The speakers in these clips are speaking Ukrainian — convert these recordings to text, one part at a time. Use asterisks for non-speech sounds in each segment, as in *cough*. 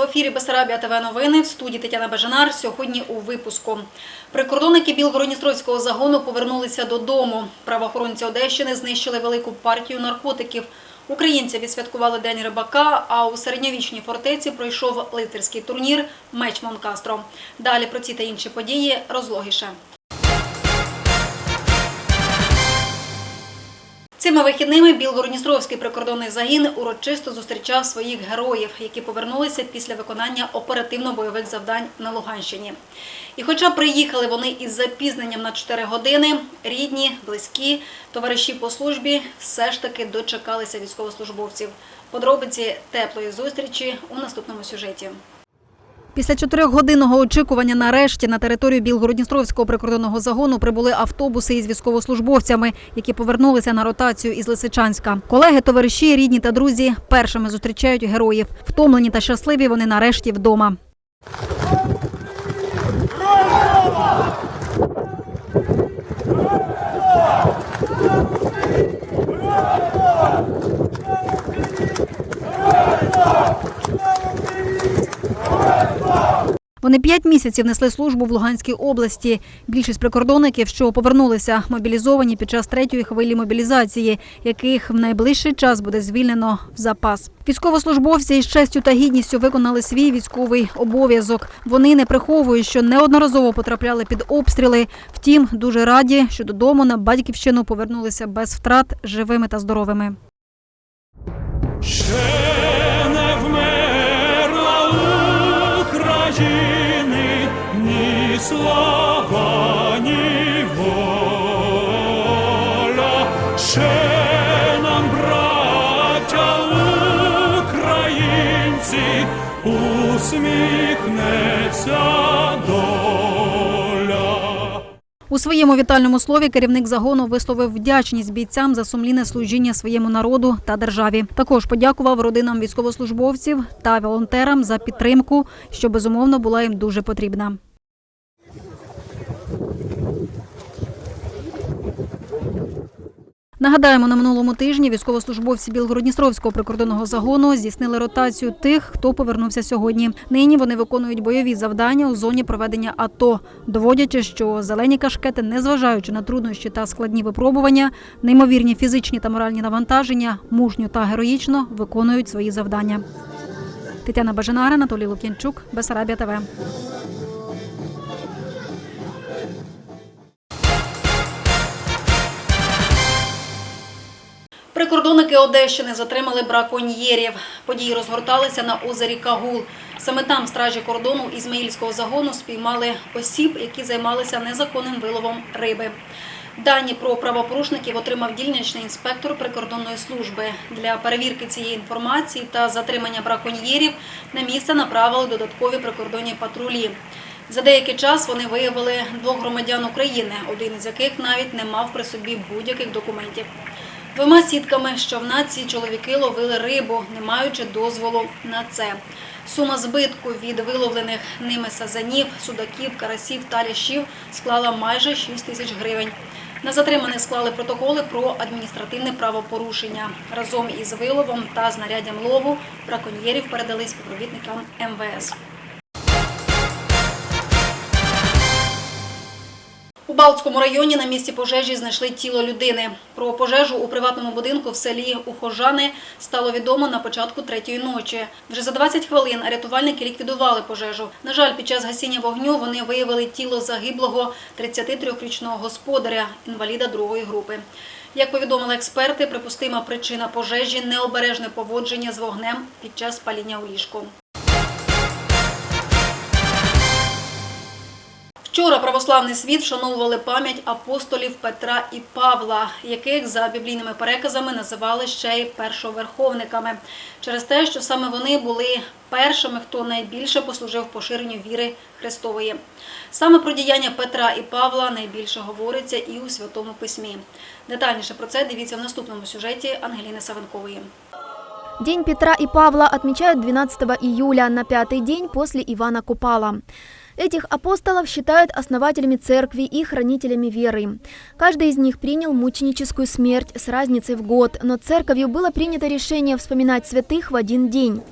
в ефірі Бесарабія ТВ новини в студії Тетяна Бажанар. Сьогодні у випуску. Прикордонники Білгородністровського загону повернулися додому. Правоохоронці Одещини знищили велику партію наркотиків. Українці відсвяткували День рибака, а у середньовічній фортеці пройшов лицарський турнір Меч Монкастро. Далі про ці та інші події розлогіше. Цими вихідними Білгородністровський прикордонний загін урочисто зустрічав своїх героїв, які повернулися після виконання оперативно-бойових завдань на Луганщині. І хоча приїхали вони із запізненням на 4 години, рідні, близькі, товариші по службі все ж таки дочекалися військовослужбовців. Подробиці теплої зустрічі у наступному сюжеті. Після чотирьохгодинного очікування нарешті на територію Білгородністровського прикордонного загону прибули автобуси із військовослужбовцями, які повернулися на ротацію із Лисичанська. Колеги, товариші, рідні та друзі першими зустрічають героїв. Втомлені та щасливі вони нарешті вдома. Вони п'ять місяців несли службу в Луганській області. Більшість прикордонників, що повернулися, мобілізовані під час третьої хвилі мобілізації, яких в найближчий час буде звільнено в запас. Військовослужбовці із честю та гідністю виконали свій військовий обов'язок. Вони не приховують, що неодноразово потрапляли під обстріли. Втім, дуже раді, що додому на батьківщину повернулися без втрат живими та здоровими. України ні слава, ні воля. Ще нам, браття українці, усміхнеться доля. У своєму вітальному слові керівник загону висловив вдячність бійцям за сумлінне служіння своєму народу та державі. Також подякував родинам військовослужбовців та волонтерам за підтримку, що безумовно була їм дуже потрібна. Нагадаємо, на минулому тижні військовослужбовці Білгородністровського прикордонного загону здійснили ротацію тих, хто повернувся сьогодні. Нині вони виконують бойові завдання у зоні проведення АТО, доводячи, що зелені кашкети, незважаючи на труднощі та складні випробування, неймовірні фізичні та моральні навантаження, мужньо та героїчно виконують свої завдання. Тетяна Бажанара, Анатолій Лук'янчук, Бесарабія ТВ. Прикордонники Одещини затримали браконьєрів. Події розгорталися на озері Кагул. Саме там стражі кордону Ізмаїльського загону спіймали осіб, які займалися незаконним виловом риби. Дані про правопорушників отримав дільничний інспектор прикордонної служби. Для перевірки цієї інформації та затримання браконьєрів на місце направили додаткові прикордонні патрулі. За деякий час вони виявили двох громадян України, один із яких навіть не мав при собі будь-яких документів. Двома сітками з човна ці чоловіки ловили рибу, не маючи дозволу на це. Сума збитку від виловлених ними сазанів, судаків, карасів та лящів склала майже 6 тисяч гривень. На затриманих склали протоколи про адміністративне правопорушення. Разом із виловом та знаряддям лову браконьєрів передали співробітникам МВС. Балтському районі на місці пожежі знайшли тіло людини. Про пожежу у приватному будинку в селі Ухожани стало відомо на початку третьої ночі. Вже за 20 хвилин рятувальники ліквідували пожежу. На жаль, під час гасіння вогню вони виявили тіло загиблого 33-річного господаря, інваліда другої групи. Як повідомили експерти, припустима причина пожежі необережне поводження з вогнем під час паління у ліжку. Вчора православний світ вшановували пам'ять апостолів Петра і Павла, яких за біблійними переказами називали ще й першоверховниками, через те, що саме вони були першими, хто найбільше послужив поширенню віри Христової. Саме про діяння Петра і Павла найбільше говориться і у Святому Письмі. Детальніше про це дивіться в наступному сюжеті Ангеліни Савенкової. День Петра и Павла отмечают 12 июля, на пятый день после Ивана Купала. Этих апостолов считают основателями церкви и хранителями веры. Каждый из них принял мученическую смерть с разницей в год, но церковью было принято решение вспоминать святых в один день.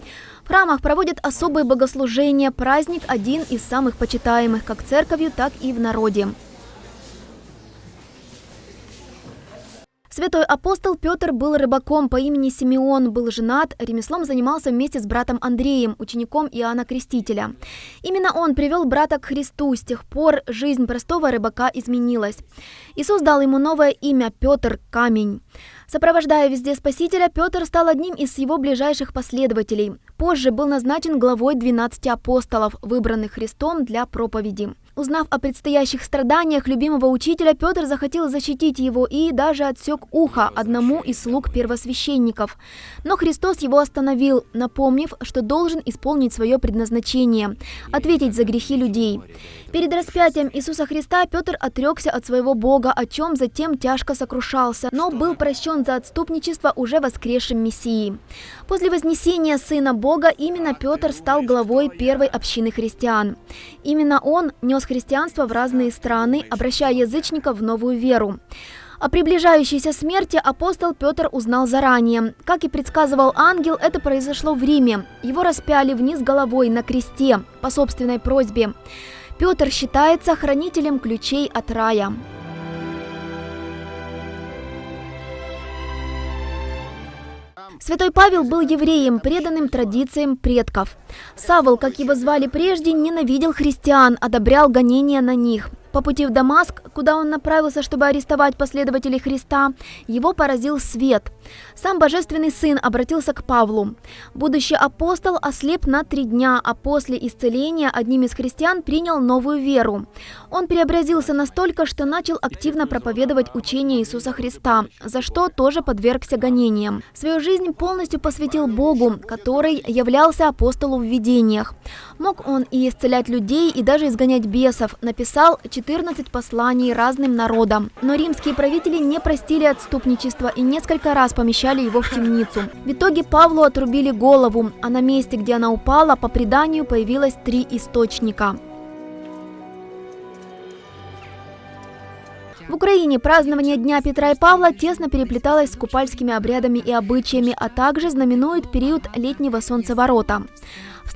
В храмах проводят особые богослужения. Праздник один из самых почитаемых как церковью, так и в народе. Святой апостол Петр был рыбаком по имени Симеон, был женат, ремеслом занимался вместе с братом Андреем, учеником Иоанна Крестителя. Именно он привел брата к Христу, с тех пор жизнь простого рыбака изменилась. Иисус дал ему новое имя – Петр – Камень. Сопровождая везде Спасителя, Петр стал одним из его ближайших последователей. Позже был назначен главой 12 апостолов, выбранных Христом для проповеди. Узнав о предстоящих страданиях любимого учителя, Петр захотел защитить его и даже отсек ухо одному из слуг первосвященников. Но Христос его остановил, напомнив, что должен исполнить свое предназначение – ответить за грехи людей. Перед распятием Иисуса Христа Петр отрекся от своего Бога, о чем затем тяжко сокрушался, но был прощен за отступничество уже воскресшим Мессии. После вознесения Сына Бога именно Петр стал главой первой общины христиан. Именно он нес христианство в разные страны, обращая язычников в новую веру. О приближающейся смерти апостол Петр узнал заранее. Как и предсказывал ангел, это произошло в Риме. Его распяли вниз головой на кресте по собственной просьбе. Петр считается хранителем ключей от рая. Святой Павел был евреем, преданным традициям предков. Савол, как его звали прежде, ненавидел христиан, одобрял гонения на них. По пути в Дамаск, куда он направился, чтобы арестовать последователей Христа, его поразил свет. Сам Божественный Сын обратился к Павлу. Будущий апостол ослеп на три дня, а после исцеления одним из христиан принял новую веру. Он преобразился настолько, что начал активно проповедовать учение Иисуса Христа, за что тоже подвергся гонениям. Свою жизнь полностью посвятил Богу, который являлся апостолу в видениях. Мог он и исцелять людей, и даже изгонять бесов, написал 14 посланий разным народам. Но римские правители не простили отступничество и несколько раз помещали его в темницу. В итоге Павлу отрубили голову, а на месте, где она упала, по преданию появилось три источника. В Украине празднование Дня Петра и Павла тесно переплеталось с купальскими обрядами и обычаями, а также знаменует период летнего солнцеворота.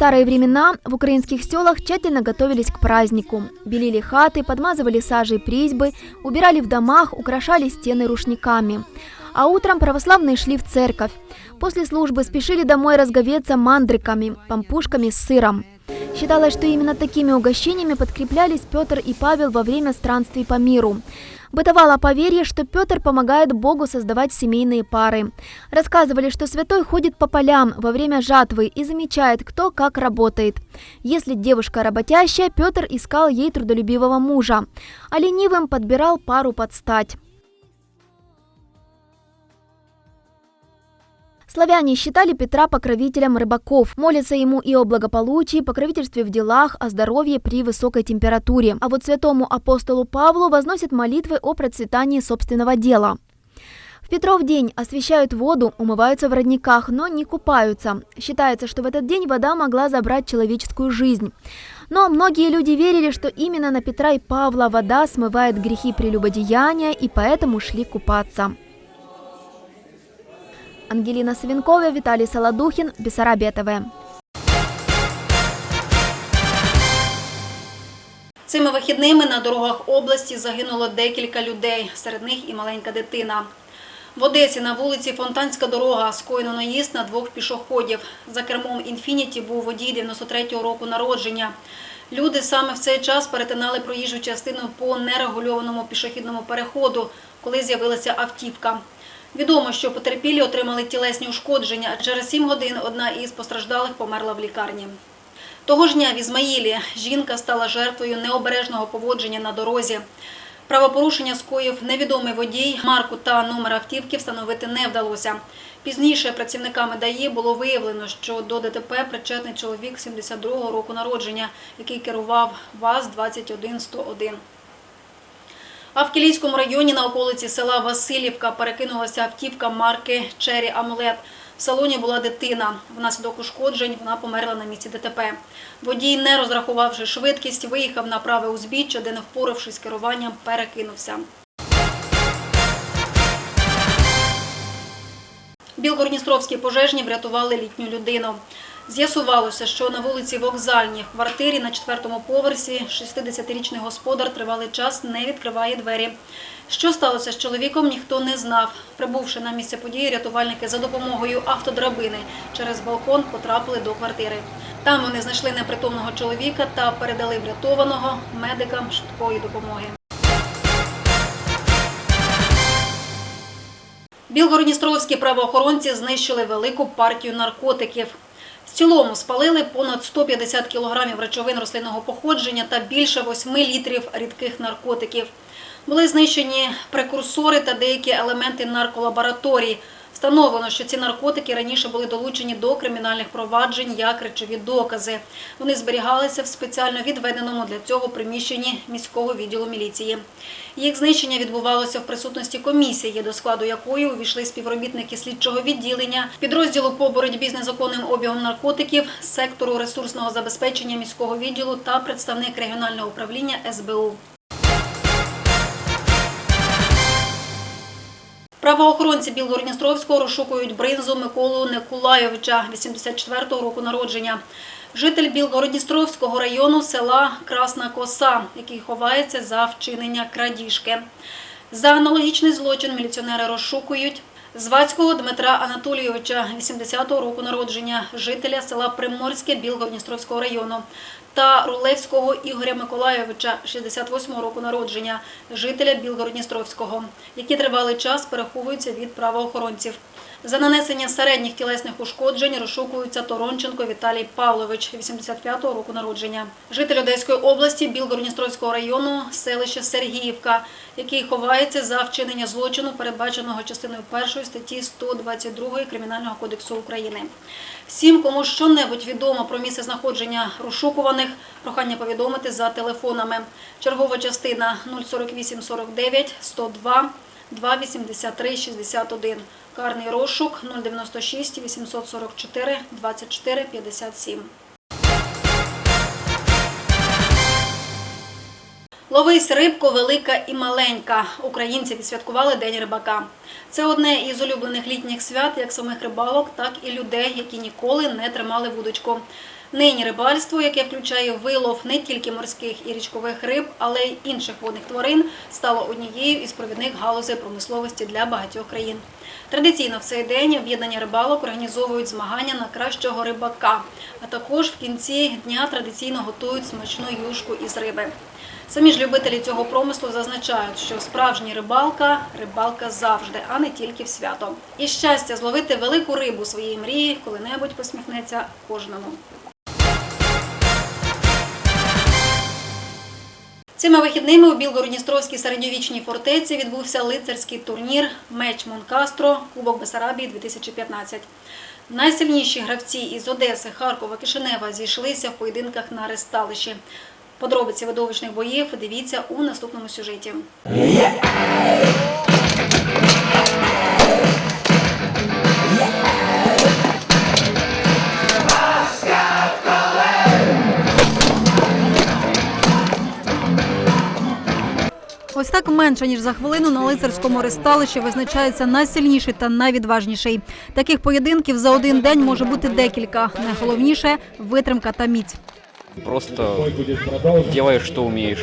Старые времена в украинских селах тщательно готовились к празднику. Белили хаты, подмазывали сажей призьбы, убирали в домах, украшали стены рушниками. А утром православные шли в церковь. После службы спешили домой разговеться мандриками, пампушками с сыром. Считалось, что именно такими угощениями подкреплялись Петр и Павел во время странствий по миру. Бытовало поверье, что Петр помогает Богу создавать семейные пары. Рассказывали, что святой ходит по полям во время жатвы и замечает, кто как работает. Если девушка работящая, Петр искал ей трудолюбивого мужа, а ленивым подбирал пару под стать. Славяне считали Петра покровителем рыбаков, молятся ему и о благополучии, покровительстве в делах, о здоровье при высокой температуре. А вот святому апостолу Павлу возносят молитвы о процветании собственного дела. В Петров день освещают воду, умываются в родниках, но не купаются. Считается, что в этот день вода могла забрать человеческую жизнь. Но многие люди верили, что именно на Петра и Павла вода смывает грехи прелюбодеяния, и поэтому шли купаться. Ангелина Савенкова, Виталий Солодухин, Бессарабия ТВ. Цими вихідними на дорогах області загинуло декілька людей, серед них і маленька дитина. В Одесі на вулиці Фонтанська дорога скоєно наїзд на двох пішоходів. За кермом «Інфініті» був водій 93-го року народження. Люди саме в цей час перетинали проїжджу частину по нерегульованому пішохідному переходу, коли з'явилася автівка. Відомо, що потерпілі отримали тілесні ушкодження. Через 7 годин одна із постраждалих померла в лікарні. Того ж дня в Ізмаїлі жінка стала жертвою необережного поводження на дорозі. Правопорушення скоїв невідомий водій, марку та номер автівки встановити не вдалося. Пізніше працівниками ДАІ було виявлено, що до ДТП причетний чоловік 72-го року народження, який керував ВАЗ-21101. А в Кілійському районі на околиці села Васильівка перекинулася автівка марки Чері Амулет. В салоні була дитина. Внаслідок ушкоджень вона померла на місці ДТП. Водій, не розрахувавши швидкість, виїхав на праве узбіччя, де, не впоравшись керуванням, перекинувся. Білгородністровські пожежні врятували літню людину. З'ясувалося, що на вулиці Вокзальній в квартирі на четвертому поверсі 60-річний господар тривалий час не відкриває двері. Що сталося з чоловіком, ніхто не знав. Прибувши на місце події, рятувальники за допомогою автодрабини через балкон потрапили до квартири. Там вони знайшли непритомного чоловіка та передали врятованого медикам швидкої допомоги. Білгородністровські правоохоронці знищили велику партію наркотиків. В цілому спалили понад 150 кілограмів речовин рослинного походження та більше 8 літрів рідких наркотиків. Були знищені прекурсори та деякі елементи нарколабораторій. Встановлено, що ці наркотики раніше були долучені до кримінальних проваджень як речові докази. Вони зберігалися в спеціально відведеному для цього приміщенні міського відділу міліції. Їх знищення відбувалося в присутності комісії, до складу якої увійшли співробітники слідчого відділення, підрозділу по боротьбі з незаконним обігом наркотиків, сектору ресурсного забезпечення міського відділу та представник регіонального управління СБУ. Правоохоронці Білгородністровського розшукують бринзу Миколу Некулайовича, 84-го року народження. Житель Білгородністровського району села Красна Коса, який ховається за вчинення крадіжки. За аналогічний злочин міліціонери розшукують Звацького Дмитра Анатолійовича, 80-го року народження, жителя села Приморське Білгородністровського району, та Рулевського Ігоря Миколайовича, 68-го року народження, жителя Білгородністровського, які тривалий час переховуються від правоохоронців. За нанесення середніх тілесних ушкоджень розшукується Торонченко Віталій Павлович, 85-го року народження, житель Одеської області Білгородністровського району, селище Сергіївка, який ховається за вчинення злочину, передбаченого частиною 1 статті 122 Кримінального кодексу України. Всім, кому що-небудь відомо про місце знаходження розшукуваних, прохання повідомити за телефонами. Чергова частина 048 49 102 283 61. Карний розшук 096 844 24 57. Ловись рибко велика і маленька. Українці відсвяткували День рибака. Це одне із улюблених літніх свят як самих рибалок, так і людей, які ніколи не тримали вудочку. Нині рибальство, яке включає вилов не тільки морських і річкових риб, але й інших водних тварин, стало однією із провідних галузей промисловості для багатьох країн. Традиційно в цей день об'єднання рибалок організовують змагання на кращого рибака, а також в кінці дня традиційно готують смачну юшку із риби. Самі ж любителі цього промислу зазначають, що справжня рибалка рибалка завжди, а не тільки в свято. І щастя зловити велику рибу своєї мрії коли-небудь посміхнеться кожному. Цими вихідними у Білгородністровській середньовічній фортеці відбувся лицарський турнір Меч Монкастро Кубок Бесарабії 2015. Найсильніші гравці із Одеси, Харкова, Кишинева зійшлися в поєдинках на ресталищі. Подробиці видовищних боїв дивіться у наступному сюжеті. Менше ніж за хвилину на лицарському ресталищі визначається найсильніший та найвідважніший. Таких поєдинків за один день може бути декілька. Найголовніше витримка та міць. Просто робиш, що вмієш.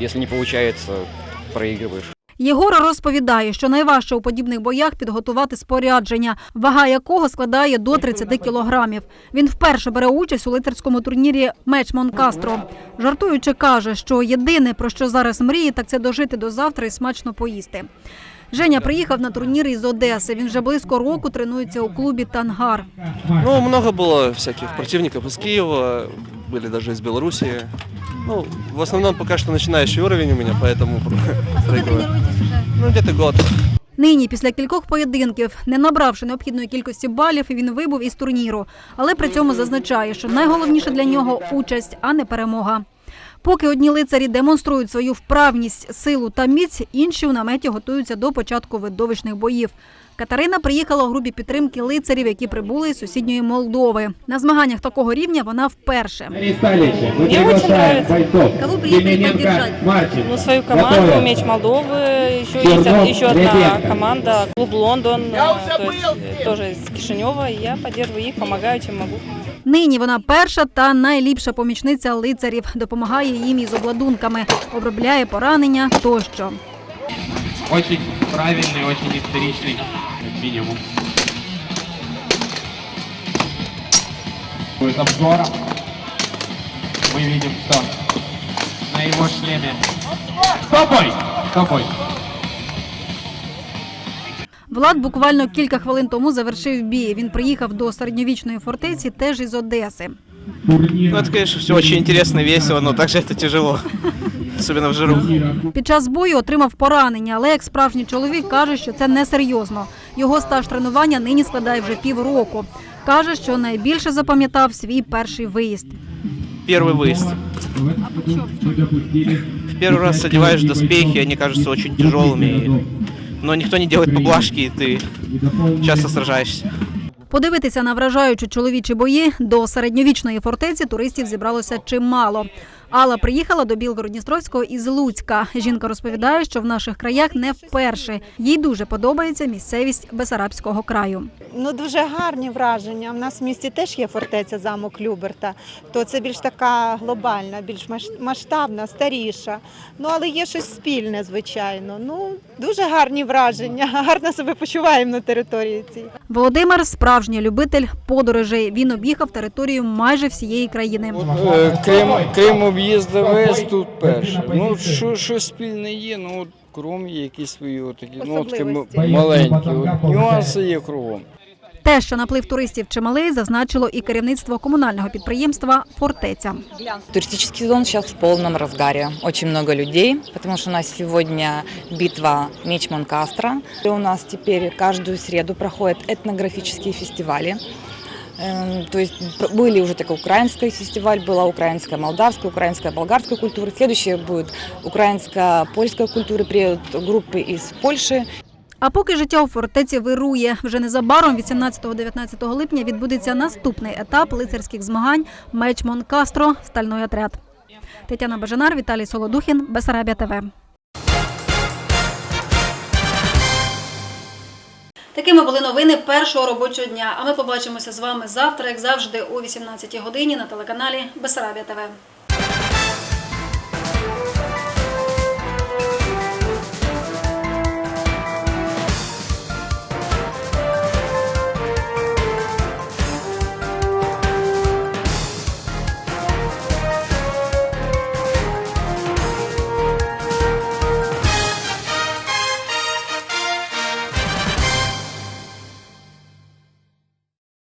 Якщо не виходить, проигрываешь. Єгор розповідає, що найважче у подібних боях підготувати спорядження, вага якого складає до 30 кілограмів. Він вперше бере участь у лицарському турнірі Меч Монкастро. Жартуючи, каже, що єдине про що зараз мріє, так це дожити до завтра і смачно поїсти. Женя приїхав на турнір із Одеси. Він вже близько року тренується у клубі Тангар. Ну, много было всяких противников из Киева, были даже из Белоруссии. Ну, в основном пока что начинающий уровень у меня, поэтому *laughs* проигрываю. Ну, где-то год. Нині, після кількох поєдинків, не набравши необхідної кількості балів, він вибув із турніру. Але при цьому зазначає, що найголовніше для нього участь, а не перемога. Поки одні лицарі демонструють свою вправність, силу та міць, інші у наметі готуються до початку видовищних боїв. Катерина приїхала у групі підтримки лицарів, які прибули з сусідньої Молдови. На змаганнях такого рівня вона вперше. Ресталище. Мы Мне очень приглашаем нравится. бойцов. Кого приехали Семененко, поддержать? Марчин. Ну, свою команду, Готовы? Меч Молдовы, еще Чернов, есть еще одна Ребенко. команда, клуб Лондон, э, то есть э, тоже из Кишинева, и я поддерживаю их, помогаю, чем могу. Нині вона перша та найліпша помічниця лицарів, допомагає їм із обладунками, обробляє поранення тощо. Очень правильный, очень историчный, как минимум. Будет обзора. Мы видим, что на его шлеме. Стопой! Стопой! Влад буквально кілька хвилин тому завершив бій. Він приїхав до середньовічної фортеці теж із Одеси. Ну, это, конечно, все очень интересно, весело, но также это тяжело. Особенно в жару. Під час бою отримав поранення, але як справжній чоловік каже, що це несерйозно. Його стаж тренування нині складає вже півроку. Каже, що найбільше запам'ятав свій перший виїзд. Первый выезд. В первый раз одеваешь доспехи, они кажутся очень тяжелыми. и- Но никто не делает поблажки, и ты часто сражаешься. Подивитися на вражаючі чоловічі бої до середньовічної фортеці туристів зібралося чимало. Алла приїхала до Білгород-Дністровського із Луцька. Жінка розповідає, що в наших краях не вперше. Їй дуже подобається місцевість Бесарабського краю. Ну, дуже гарні враження. У нас в місті теж є фортеця замок Люберта, то це більш така глобальна, більш масштабна, старіша. Ну, але є щось спільне, звичайно. Ну, дуже гарні враження. *laughs* Гарно себе почуваємо на території цій. Володимир справжній любитель подорожей. Він об'їхав територію майже всієї країни. Е, Крим, Крим об'їздив весь тут перше. Ну, що, що спільне є, ну от кругом є якісь свої ну, такі м- Особливості. маленькі. От, нюанси є кругом. Те, що наплив туристів чималий, зазначило і керівництво комунального підприємства Фортеця. Туристический сезон сейчас в полном разгаре. Очень много людей, потому что у нас сегодня битва Меч Монкастро. И у нас теперь каждую среду проходят этнографические фестивали. Эм, То есть пр- были уже такой украинский фестиваль, была украинская, молдавская, украинская, болгарская культура. Следующее будет украинская, польская культура, приедут группы из Польши, А поки життя у фортеці вирує, вже незабаром, 18-19 липня, відбудеться наступний етап лицарських змагань Меч Монкастро Стальний отряд. Тетяна Бажанар, Віталій Солодухін, Бесарабія ТВ. Такими були новини першого робочого дня. А ми побачимося з вами завтра, як завжди, о 18 годині на телеканалі Бесарабія ТВ.